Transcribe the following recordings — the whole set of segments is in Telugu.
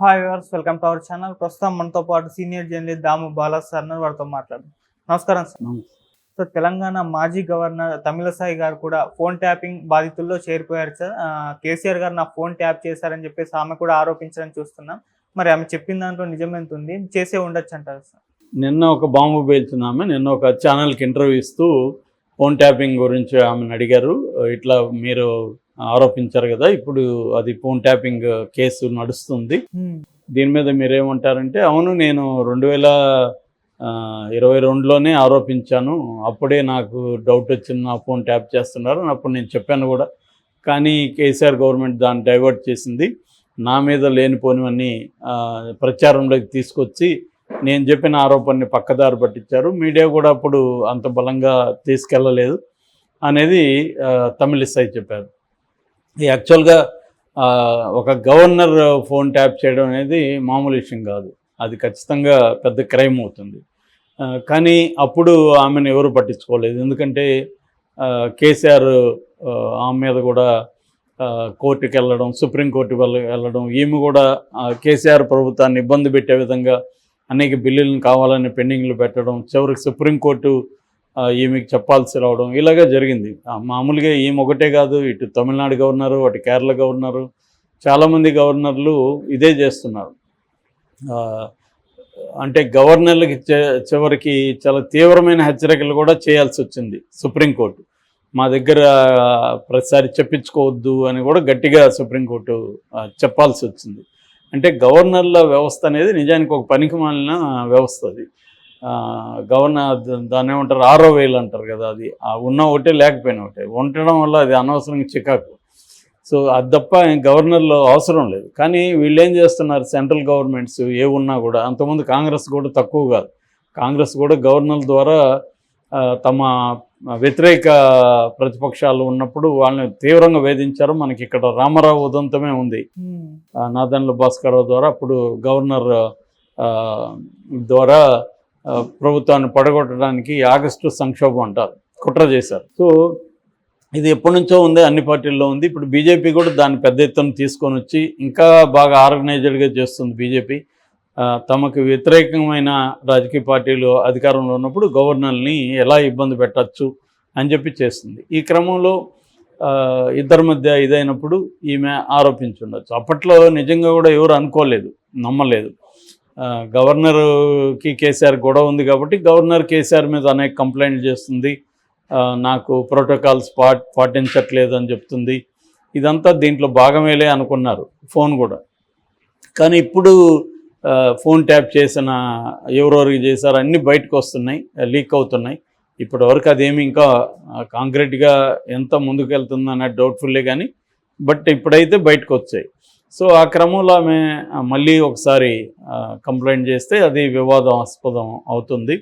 Hi viewers welcome to our channel ప్రస్తుతం మనతో పాటు senior journalist Damu Bala sir. వారితో మాట్లాడు నమస్కారం సార్ సో తెలంగాణ మాజీ గవర్నర్ తమిళసాయి గారు కూడా ఫోన్ ట్యాపింగ్ బాధితుల్లో చేరిపోయారు సార్ కేసీఆర్ గారు నా ఫోన్ ట్యాప్ చేశారని చెప్పేసి ఆమె కూడా ఆరోపించడం చూస్తున్నాం. మరి ఆమె చెప్పిన దాంట్లో నిజం ఎంత ఉంది? చేసే ఉండొచ్చు అంటారు సార్ నిన్న ఒక బాంబు పేల్చిన ఆమె నిన్న ఒక ఛానల్కి ఇంటర్వ్యూ ఇస్తూ ఫోన్ ట్యాపింగ్ గురించి ఆమెను అడిగారు. ఇట్లా మీరు ఆరోపించారు కదా ఇప్పుడు అది ఫోన్ ట్యాపింగ్ కేసు నడుస్తుంది. దీని మీద మీరేమంటారంటే అవును నేను రెండు వేల ఇరవై రెండులోనే ఆరోపించాను. అప్పుడే నాకు డౌట్ వచ్చింది నా ఫోన్ ట్యాప్ చేస్తున్నారు అప్పుడు నేను చెప్పాను కూడా. కానీ కేసీఆర్ గవర్నమెంట్ దాన్ని డైవర్ట్ చేసింది. నా మీద లేనిపోనివన్నీ ప్రచారంలోకి తీసుకొచ్చి నేను చెప్పిన ఆరోపణని పక్కదారి పట్టించారు. మీడియా కూడా అప్పుడు అంత బలంగా తీసుకెళ్ళలేదు అనేది తమిళిసాయి చెప్పారు. యాక్చువల్గా ఒక గవర్నర్ ఫోన్ ట్యాప్ చేయడం అనేది మామూలు విషయం కాదు. అది ఖచ్చితంగా పెద్ద క్రైమ్ అవుతుంది. కానీ అప్పుడు ఆమెను ఎవరు పట్టించుకోలేదు. ఎందుకంటే కేసీఆర్ ఆమె మీద కూడా కోర్టుకి వెళ్ళడం సుప్రీంకోర్టుకి వెళ్ళడం ఈమె కూడా కేసీఆర్ ప్రభుత్వాన్ని ఇబ్బంది పెట్టే విధంగా అనేక బిల్లులను కావాలని పెండింగ్లు పెట్టడం చివరికి సుప్రీంకోర్టు ఈమెకి చెప్పాల్సి రావడం ఇలాగే జరిగింది. మామూలుగా ఈమె ఒకటే కాదు ఇటు తమిళనాడు గవర్నరు అటు కేరళ గవర్నరు చాలామంది గవర్నర్లు ఇదే చేస్తున్నారు. అంటే గవర్నర్లకి చివరికి చాలా తీవ్రమైన హెచ్చరికలు కూడా చేయాల్సి వచ్చింది సుప్రీంకోర్టు. మా దగ్గర ప్రతిసారి చెప్పించుకోవద్దు అని కూడా గట్టిగా సుప్రీంకోర్టు చెప్పాల్సి వచ్చింది. అంటే గవర్నర్ల వ్యవస్థ అనేది నిజానికి ఒక పనికి మాలిన వ్యవస్థ అది. గవర్నర్ దాన్ని ఏమంటారు? ఆరో వేలు అంటారు కదా అది. ఉన్న ఒకటే లేకపోయినా ఒకటే. ఉండడం వల్ల అది అనవసరంగా చికాకు. సో అది తప్ప గవర్నర్లో అవసరం లేదు. కానీ వీళ్ళు ఏం చేస్తున్నారు? సెంట్రల్ గవర్నమెంట్స్ ఏ ఉన్నా కూడా అంతకుముందు కాంగ్రెస్ కూడా తక్కువ కాదు. కాంగ్రెస్ కూడా గవర్నర్ ద్వారా తమ వ్యతిరేక ప్రతిపక్షాలు ఉన్నప్పుడు వాళ్ళని తీవ్రంగా వేధించారు. మనకి ఇక్కడ రామారావు ఉదంతమే ఉంది. ఆ, నాదన్ల భాస్కరరావు ద్వారా అప్పుడు గవర్నర్ ద్వారా ప్రభుత్వాన్ని పడగొట్టడానికి ఆగస్టు సంక్షోభం అంటారు కుట్ర చేశారు. సో ఇది ఎప్పటి నుంచో ఉంది అన్ని పార్టీల్లో ఉంది. ఇప్పుడు బీజేపీ కూడా దాన్ని పెద్ద ఎత్తున తీసుకొని వచ్చి ఇంకా బాగా ఆర్గనైజ్డ్గా చేస్తుంది బీజేపీ. తమకు వ్యతిరేకమైన రాజకీయ పార్టీలు అధికారంలో ఉన్నప్పుడు గవర్నర్ని ఎలా ఇబ్బంది పెట్టచ్చు అని చెప్పి చేస్తుంది. ఈ క్రమంలో ఇద్దరి మధ్య ఇదైనప్పుడు ఈమె ఆరోపించుండొచ్చు. అప్పట్లో నిజంగా కూడా ఎవరు అనుకోలేదు నమ్మలేదు. గవర్నర్కి కేసీఆర్ గొడవ ఉంది కాబట్టి గవర్నర్ కేసీఆర్ మీద అనేక కంప్లైంట్లు చేస్తుంది. నాకు ప్రోటోకాల్స్ పా పాటించట్లేదు అని చెప్తుంది. ఇదంతా దీంట్లో భాగమేలే అనుకున్నారు ఫోన్ కూడా. కానీ ఇప్పుడు ఫోన్ ట్యాప్ చేసిన ఎవరెవరికి చేశారు అన్నీ బయటకు వస్తున్నాయి లీక్ అవుతున్నాయి. ఇప్పటి వరకు అదేమి ఇంకా కాంక్రీట్గా ఎంత ముందుకు వెళ్తుందో డౌట్ఫుల్లే కానీ బట్ ఇప్పుడైతే బయటకు వచ్చాయి. సో ఆ క్రమంలో ఆమె మళ్ళీ ఒకసారి కంప్లైంట్ చేస్తే అది వివాదాస్పదం అవుతుంది.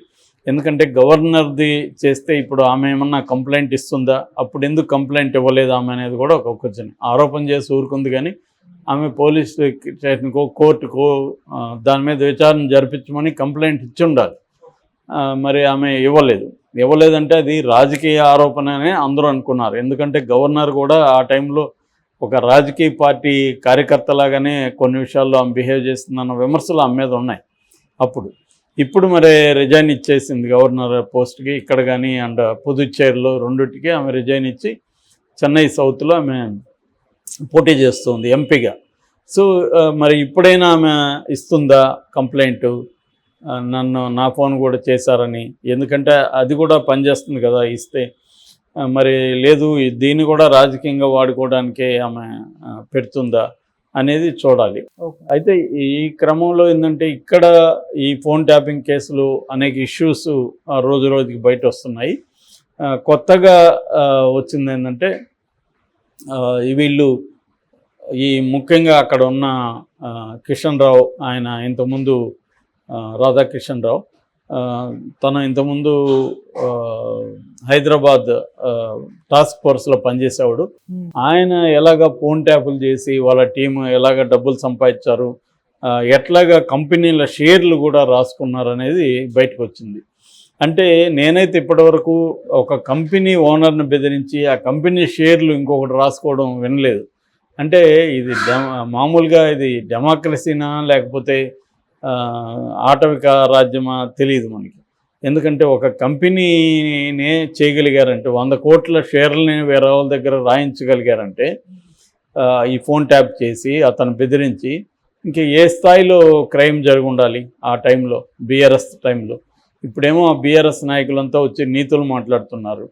ఎందుకంటే గవర్నర్ది చేస్తే ఇప్పుడు ఆమె ఏమన్నా కంప్లైంట్ ఇస్తుందా? అప్పుడు ఎందుకు కంప్లైంట్ ఇవ్వలేదు ఆమె అనేది కూడా ఒక క్వశ్చన్. ఆరోపణ చేసి ఊరుకుంది కానీ ఆమె పోలీస్ స్టేషన్కో కోర్టుకో దాని మీద విచారణ జరిపించమని కంప్లైంట్ ఇచ్చి ఉండాలి. మరి ఆమె ఇవ్వలేదు. ఇవ్వలేదంటే అది రాజకీయ ఆరోపణ అని అందరూ అనుకున్నారు. ఎందుకంటే గవర్నర్ కూడా ఆ టైంలో ఒక రాజకీయ పార్టీ కార్యకర్తలాగానే కొన్ని విషయాల్లో ఆమె బిహేవ్ చేస్తుందన్న విమర్శలు ఆమె మీద ఉన్నాయి. అప్పుడు ఇప్పుడు మరి రిజైన్ ఇచ్చేసింది గవర్నర్ పోస్ట్కి ఇక్కడ కానీ అండ్ పుదుచ్చేరిలో రెండిటికి ఆమె రిజైన్ ఇచ్చి చెన్నై సౌత్లో ఆమె పోటీ చేస్తుంది ఎంపీగా. సో మరి ఇప్పుడైనా ఆమె ఇస్తుందా కంప్లైంట్? నన్ను నా ఫోన్ కూడా చేశారని. ఎందుకంటే అది కూడా పనిచేస్తుంది కదా ఇస్తే. మరి లేదు దీన్ని కూడా రాజకీయంగా వాడుకోవడానికే ఆమె పెడుతుందా అనేది చూడాలి. అయితే ఈ క్రమంలో ఏంటంటే ఇక్కడ ఈ ఫోన్ ట్యాపింగ్ కేసులు అనేక ఇష్యూస్ రోజు రోజుకి బయట వస్తున్నాయి కొత్తగా వచ్చింది ఏంటంటే వీళ్ళు ఈ ముఖ్యంగా అక్కడ ఉన్న కిషన్ రావు ఆయన ఇంతకుముందు రాధాకిషన్ రావు తను ఇంతకుముందు హైదరాబాద్ టాస్క్ ఫోర్స్లో పనిచేసేవాడు. ఆయన ఎలాగ ఫోన్ ట్యాపులు చేసి వాళ్ళ టీం ఎలాగ డబ్బులు సంపాదించారు ఎట్లాగా కంపెనీల షేర్లు కూడా రాసుకున్నారు అనేది బయటకు వచ్చింది అంటే నేనైతే ఇప్పటివరకు ఒక కంపెనీ ఓనర్ని బెదిరించి ఆ కంపెనీ షేర్లు ఇంకొకటి రాసుకోవడం వినలేదు. అంటే ఇది మామూలుగా ఇది డెమోక్రసీనా లేకపోతే ఆటవిక రాజ్యమా తెలియదు మనకి. ఎందుకంటే ఒక కంపెనీనే చేయగలిగారంటే వంద కోట్ల షేర్లని వేరే వాళ్ళ దగ్గర రాయించగలిగారంటే ఈ ఫోన్ ట్యాప్ చేసి అతను బెదిరించి ఇంకా ఏ స్థాయిలో క్రైమ్ జరిగి ఉండాలి ఆ టైంలో బీఆర్ఎస్ టైంలో? ఇప్పుడేమో ఆ బీఆర్ఎస్ నాయకులంతా వచ్చి నీతులు మాట్లాడుతున్నారు.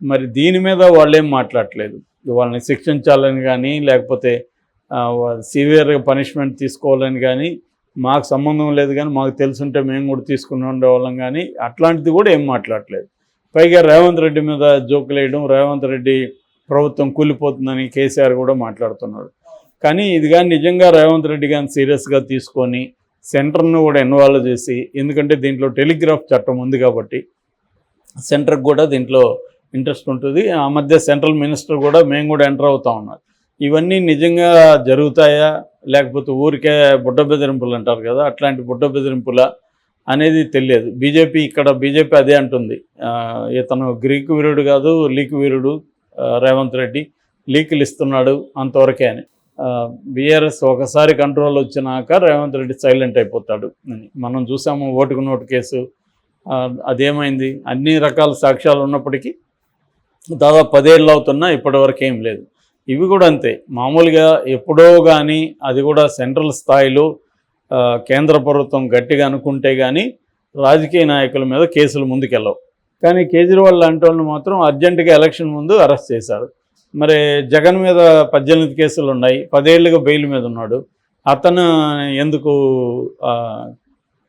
మరి దీని మీద వాళ్ళేం మాట్లాడట్లేదు. వాళ్ళని శిక్షించాలని కానీ లేకపోతే సివియర్గా పనిష్మెంట్ తీసుకోవాలని కానీ మాకు సంబంధం లేదు కానీ మాకు తెలుసుంటే మేము కూడా తీసుకుని ఉండేవాళ్ళం కానీ అట్లాంటిది కూడా ఏం మాట్లాడట్లేదు. పైగా రేవంత్ రెడ్డి మీద జోకులు వేయడం రేవంత్ రెడ్డి ప్రభుత్వం కూలిపోతుందని కేసీఆర్ కూడా మాట్లాడుతున్నాడు. కానీ ఇది కానీ నిజంగా రేవంత్ రెడ్డి కానీ సీరియస్గా తీసుకొని సెంటర్ను కూడా ఇన్వాల్వ్ చేసి ఎందుకంటే దీంట్లో టెలిగ్రాఫ్ చట్టం ఉంది కాబట్టి సెంటర్కి కూడా దీంట్లో ఇంట్రెస్ట్ ఉంటుంది. ఆ మధ్య సెంట్రల్ మినిస్టర్ కూడా మేము కూడా ఎంటర్ అవుతా ఉన్నారు ఇవన్నీ నిజంగా జరుగుతాయా? లేకపోతే ఊరికే బుడ్డ బెదిరింపులు అంటారు కదా అట్లాంటి బుడ్డ బెదిరింపుల అనేది తెలియదు. బీజేపీ ఇక్కడ బీజేపీ అదే అంటుంది. ఇతను గ్రీకు వీరుడు కాదు లీక్ వీరుడు రేవంత్ రెడ్డి. లీకులు ఇస్తున్నాడు అంతవరకే అని. బీఆర్ఎస్ ఒకసారి కంట్రోల్ వచ్చినాక రేవంత్ రెడ్డి సైలెంట్ అయిపోతాడు అని. మనం చూసాము ఓటుకు నోటు కేసు. అదేమైంది? అన్ని రకాల సాక్ష్యాలు ఉన్నప్పటికీ దాదాపు పదేళ్ళు అవుతున్నా ఇప్పటివరకు ఏం లేదు. ఇవి కూడా అంతే. మామూలుగా ఎప్పుడో కానీ అది కూడా సెంట్రల్ స్థాయిలో కేంద్ర ప్రభుత్వం గట్టిగా అనుకుంటే కానీ రాజకీయ నాయకుల మీద కేసులు ముందుకెళ్ళవు. కానీ కేజ్రీవాల్ లాంటి వాళ్ళని మాత్రం అర్జెంటుగా ఎలక్షన్ ముందు అరెస్ట్ చేశారు. మరి జగన్ మీద పద్దెనిమిది కేసులు ఉన్నాయి. పదేళ్ళుగా బెయిల్ మీద ఉన్నాడు. అతను ఎందుకు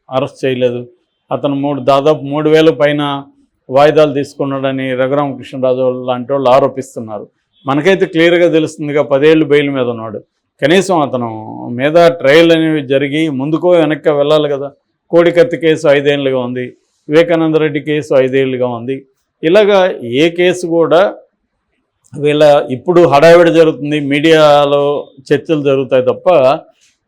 అరెస్ట్ చేయలేదు? అతను మూడు దాదాపు మూడు వేల పైన వాయిదాలు తీసుకున్నాడని రఘురామకృష్ణరాజు లాంటి వాళ్ళు ఆరోపిస్తున్నారు. మనకైతే క్లియర్గా తెలుస్తుందిగా పదేళ్ళు బెయిల్ మీద ఉన్నాడు. కనీసం అతను మీద ట్రయల్ అనేవి జరిగి ముందుకో వెనక్కి వెళ్ళాలి కదా. కోడికత్తి కేసు ఐదేళ్ళుగా ఉంది. వివేకానంద రెడ్డి కేసు ఐదేళ్ళుగా ఉంది. ఇలాగా ఏ కేసు కూడా వీళ్ళ ఇప్పుడు హడావిడి జరుగుతుంది. మీడియాలో చర్చలు జరుగుతాయి తప్ప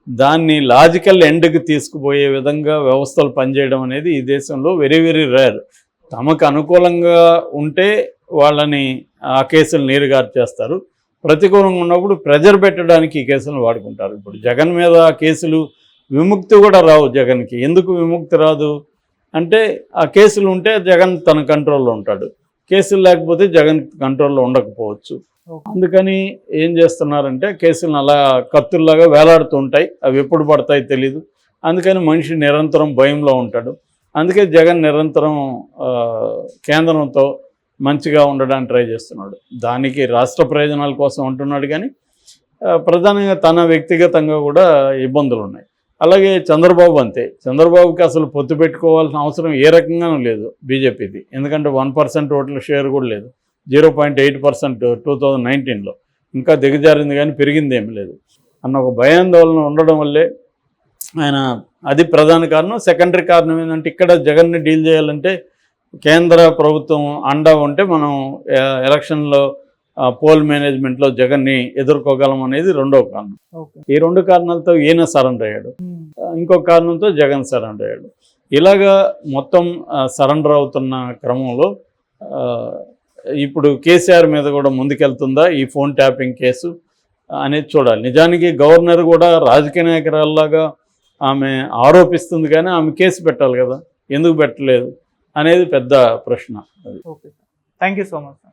దాన్ని లాజికల్ ఎండ్కి తీసుకుపోయే విధంగా వ్యవస్థలు పనిచేయడం అనేది ఈ దేశంలో వెరీ వెరీ రేర్. తమకు అనుకూలంగా ఉంటే వాళ్ళని ఆ కేసులు నీరుగారు చేస్తారు. ప్రతికూలంగా ఉన్నప్పుడు ప్రెజర్ పెట్టడానికి ఈ కేసులను వాడుకుంటారు. ఇప్పుడు జగన్ మీద కేసులు విముక్తి కూడా రావు జగన్కి. ఎందుకు విముక్తి రాదు? అంటే ఆ కేసులు ఉంటే జగన్ తన కంట్రోల్లో ఉంటాడు. కేసులు లేకపోతే జగన్ కంట్రోల్లో ఉండకపోవచ్చు. అందుకని ఏం చేస్తున్నారంటే కేసులను అలా కత్తుల్లాగా వేలాడుతూ ఉంటాయి. అవి ఎప్పుడు పడతాయి తెలీదు. అందుకని మనిషి నిరంతరం భయంలో ఉంటాడు. అందుకే జగన్ నిరంతరం కేంద్రంతో మంచిగా ఉండడానికి ట్రై చేస్తున్నాడు. దానికి రాష్ట్ర ప్రయోజనాల కోసం ఉంటున్నాడు కానీ ప్రధానంగా తన వ్యక్తిగతంగా కూడా ఇబ్బందులు ఉన్నాయి. అలాగే చంద్రబాబు అంతే. చంద్రబాబుకి అసలు పొత్తు పెట్టుకోవాల్సిన అవసరం ఏ రకంగానూ లేదు బీజేపీది. ఎందుకంటే వన్ పర్సెంట్ ఓట్ల షేర్ కూడా లేదు. Zero point eight percent two thousand నైన్టీన్లో. ఇంకా దిగజారింది కానీ పెరిగింది ఏమీ లేదు. అన్న ఒక భయాందోళన ఉండడం వల్లే ఆయన అది ప్రధాన కారణం. సెకండరీ కారణం ఏంటంటే ఇక్కడ జగన్ని డీల్ చేయాలంటే కేంద్ర ప్రభుత్వం అండా ఉంటే మనం ఎలక్షన్లో పోల్ మేనేజ్మెంట్లో జగన్ని ఎదుర్కోగలం అనేది రెండో కారణం. ఈ రెండు కారణాలతో ఈయన సరెండర్ అయ్యాడు. ఇంకొక కారణంతో జగన్ సరెండర్ అయ్యాడు. ఇలాగా మొత్తం సరెండర్ అవుతున్న క్రమంలో ఇప్పుడు కేసీఆర్ మీద కూడా ముందుకెళ్తుందా ఈ ఫోన్ ట్యాపింగ్ కేసు అనేది చూడాలి. నిజానికి గవర్నర్ కూడా రాజకీయ నాయకురాల్లాగా ఆమె ఆరోపిస్తుంది కానీ ఆమె కేసు పెట్టాలి కదా. ఎందుకు పెట్టలేదు? అనేది పెద్ద ప్రశ్న థ్యాంక్ యూ సో మచ్